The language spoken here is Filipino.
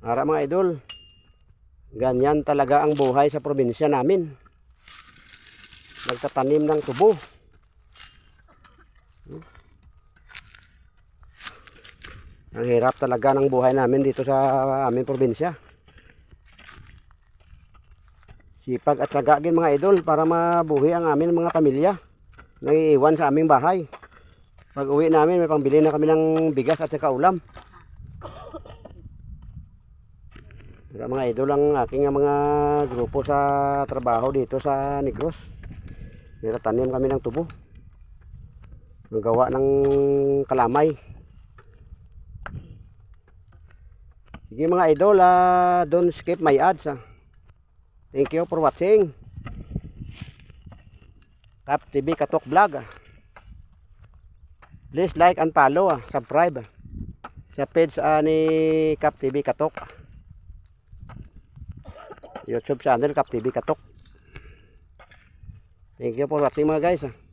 Ara mga idol. Ganyan talaga ang buhay sa probinsya namin. Nagtatanim ng tubo. Ang hirap talaga ng buhay namin dito sa aming probinsya. Sipag at sagagin mga idol para mabuhi ang amin mga pamilya. Nangiiwan sa aming bahay. Pag uwi namin, may pambili na kami ng bigas at saka ulam. Mga idol ang aking mga grupo sa trabaho dito sa Negros. Nilatanim kami ng tubo. Nagawa ng kalamay. Sige mga idol, ah, don't skip my ads. ah. Thank you for watching. Kap TV Katok Vlog. ah. Please like and follow, ah, subscribe. ah, Sa page ah, ni Kap TV Katok. YouTube channel Kap TV Katok. Thank you for watching mga guys. ah.